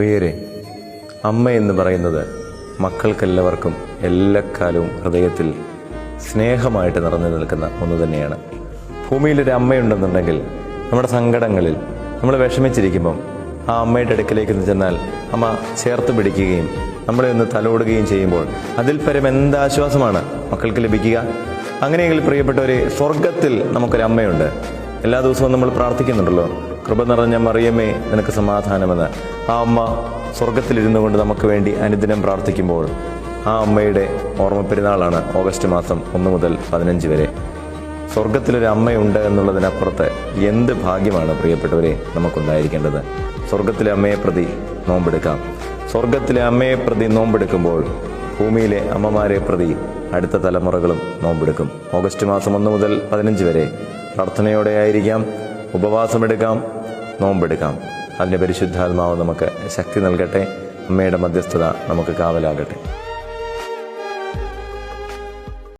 പ്രിയരെ അമ്മ എന്ന് പറയുന്നത് മക്കൾക്കെല്ലാവർക്കും എല്ലാ കാലവും ഹൃദയത്തിൽ സ്നേഹമായിട്ട് നിറഞ്ഞു നിൽക്കുന്ന ഒന്ന് തന്നെയാണ്. ഭൂമിയിലൊരു അമ്മയുണ്ടെന്നുണ്ടെങ്കിൽ നമ്മുടെ സങ്കടങ്ങളിൽ നമ്മൾ വിഷമിച്ചിരിക്കുമ്പം ആ അമ്മയുടെ അടുക്കിലേക്ക് ചെന്നാൽ അമ്മ ചേർത്ത് പിടിക്കുകയും നമ്മളെ ഒന്ന് തലോടുകയും ചെയ്യുമ്പോൾ അതിൽ പരം എന്താശ്വാസമാണ് മക്കൾക്ക് ലഭിക്കുക? അങ്ങനെയെങ്കിൽ പ്രിയപ്പെട്ടവരെ സ്വർഗത്തിൽ നമുക്കൊരു അമ്മയുണ്ട്. എല്ലാ ദിവസവും നമ്മൾ പ്രാർത്ഥിക്കുന്നുണ്ടല്ലോ. കൃപ നിറഞ്ഞ മറിയമേ നിനക്ക് സമാധാനമെന്ന്. ആ അമ്മ സ്വർഗത്തിലിരുന്നു കൊണ്ട് നമുക്ക് വേണ്ടി അനുദിനം പ്രാർത്ഥിക്കുമ്പോൾ ആ അമ്മയുടെ ഓർമ്മ പെരുന്നാളാണ് ഓഗസ്റ്റ് മാസം ഒന്ന് മുതൽ പതിനഞ്ച് വരെ. സ്വർഗത്തിലൊരു അമ്മയുണ്ട് എന്നുള്ളതിനപ്പുറത്ത് എന്ത് ഭാഗ്യമാണ് പ്രിയപ്പെട്ടവരെ നമുക്കുണ്ടായിരിക്കേണ്ടത്? സ്വർഗത്തിലെ അമ്മയെ പ്രതി നോമ്പെടുക്കാം. സ്വർഗത്തിലെ അമ്മയെ പ്രതി നോമ്പെടുക്കുമ്പോൾ ഭൂമിയിലെ അമ്മമാരെ പ്രതി അടുത്ത തലമുറകളും നോമ്പെടുക്കും. ഓഗസ്റ്റ് മാസം ഒന്ന് മുതൽ പതിനഞ്ച് വരെ പ്രാർത്ഥനയോടെ ആയിരിക്കാം ഉപവാസമെടുക്കാം നോമ്പെടുക്കാം. അതിന്റെ പരിശുദ്ധാത്മാവ് നമുക്ക് ശക്തി നൽകട്ടെ. അമ്മയുടെ മധ്യസ്ഥത നമുക്ക് കാവലാകട്ടെ.